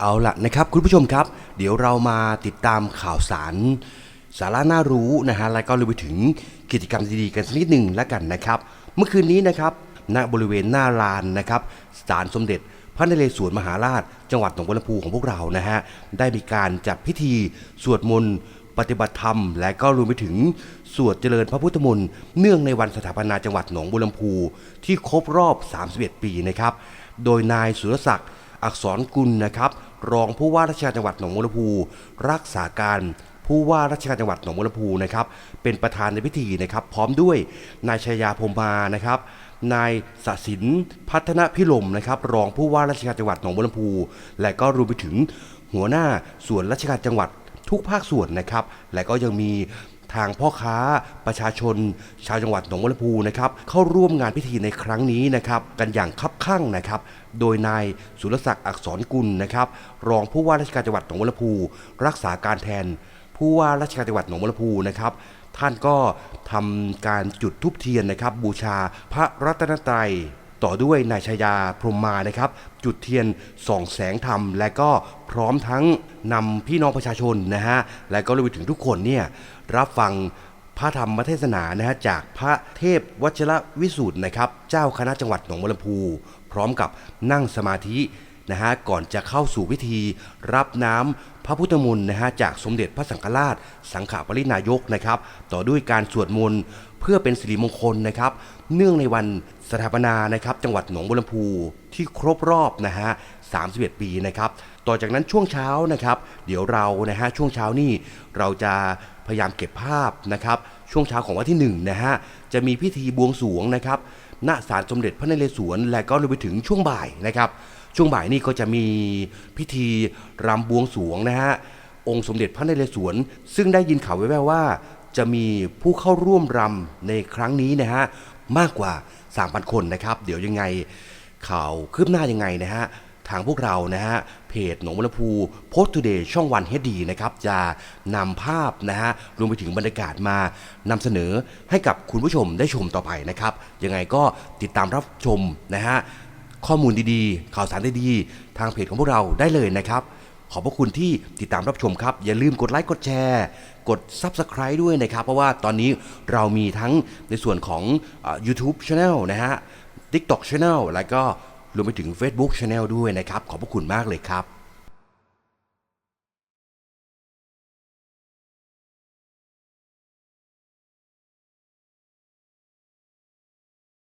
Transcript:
เอาละนะครับคุณผู้ชมครับ เดี๋ยวเรามาติดตามข่าวสาร สาระน่ารู้นะฮะแล้วก็รวมไปถึงกิจกรรมดีๆกันสักนิดหนึ่งแล้วกันนะครับ เมื่อคืนนี้นะครับณบริเวณหน้าลานนะครับศาลสมเด็จ พระนเรศวรมหาราช จังหวัดหนองบัวลำพูของพวกเรานะฮะได้มีการจัดพิธีสวดมนต์ปฏิบัติธรรม และก็รวมไปถึงสวดเจริญพระพุทธมนต์เนื่องในวันสถาปนาจังหวัดหนองบัวลำพูที่ครบรอบ 31 ปีนะครับ โดยนายสุรศักดิ์ อักษรกุลนะครับ รองผู้ว่าราชการจังหวัดหนองบัวลำพูรักษาการผู้ว่าราชการจังหวัดหนองบัวลำพูนะครับเป็นประธานในพิธีนะครับ พร้อมด้วยนายชยาพรมมานะครับนายสศินพัฒนพิลมนะครับ รองผู้ว่าราชการจังหวัดหนองบัวลำพู และก็รวมไปถึงหัวหน้าส่วนราชการจังหวัดทุกภาคส่วนนะครับ และก็ยังมี ทางพ่อค้าประชาชน ชาวจังหวัดหนองบัวลำพูนะครับเข้าร่วมงานพิธีในครั้งนี้นะครับกันอย่างคับคั่งนะครับ โดยนายสุรศักดิ์อักษรกุลนะครับ รองผู้ว่าราชการจังหวัดหนองบัวลำพู รักษาการแทน ผู้ว่าราชการจังหวัดหนองบัวลำพูนะครับท่านก็ทำการจุดธูปเทียนนะครับ บูชาพระรัตนตรัย ต่อด้วยนายชายาพรมมานะครับ จุดเทียนส่องแสงธรรม และก็พร้อมทั้งนำพี่น้องประชาชนนะฮะและก็รวมไปถึงทุกคนเนี่ยรับฟังพระธรรมเทศนานะฮะจากพระเทพวชรวิสุทธ์นะครับ เจ้าคณะจังหวัดหนองบัวลำพู พร้อมกับนั่งสมาธิ นะฮะก่อนจะเข้าสู่พิธีรับน้ำพระพุทธมนต์นะฮะจากสมเด็จพระสังฆราช สังขปรินายกนะครับต่อด้วยการสวดมนต์เพื่อเป็นสิริมงคลนะครับ เนื่องในวันสถาปนานะครับจังหวัดหนองบัวลำพูที่ครบรอบนะฮะ31 ปีนะครับ ต่อจากนั้นช่วงเช้านะครับ เดี๋ยวเรานะฮะช่วงเช้านี่เราจะพยายามเก็บภาพนะครับ ช่วงเช้าของวันที่1นะฮะจะมีพิธีบวงสรวงนะครับณศาลสมเด็จพระนเรศวรและก็รวมไปถึงช่วงบ่ายนะครับ ช่วงบ่ายนี่ก็จะมีพิธีรำบวงสรวงนะฮะ องค์สมเด็จพระนเรศวร ซึ่งได้ยินข่าวแว่วๆว่า จะมีผู้เข้าร่วมรำในครั้งนี้นะฮะ มากกว่า 3,000 คนนะครับ เดี๋ยวยังไงข่าวคืบหน้ายังไงนะฮะ ทางพวกเรานะฮะ เพจหนองบัวลำพูโพสต์ทูเดย์ช่องวันเฮดดีนะครับ จะนำภาพนะฮะ รวมไปถึงบรรยากาศมานำเสนอให้กับคุณผู้ชมได้ชมต่อไปนะครับ ยังไงก็ติดตามรับชมนะฮะ ข้อมูลดีๆ ข่าวสารดีๆ ทางเพจของพวกเราได้เลยนะครับ ขอบพระคุณที่ติดตามรับชมครับ อย่าลืมกดไลค์กดแชร์ กด Subscribe ด้วยนะครับ เพราะว่าตอนนี้เรามีทั้งในส่วนของอ YouTube Channel นะฮะ TikTok Channel แล้วก็รวมไปถึง Facebook Channel ด้วยนะครับ ขอบพระคุณมากเลยครับ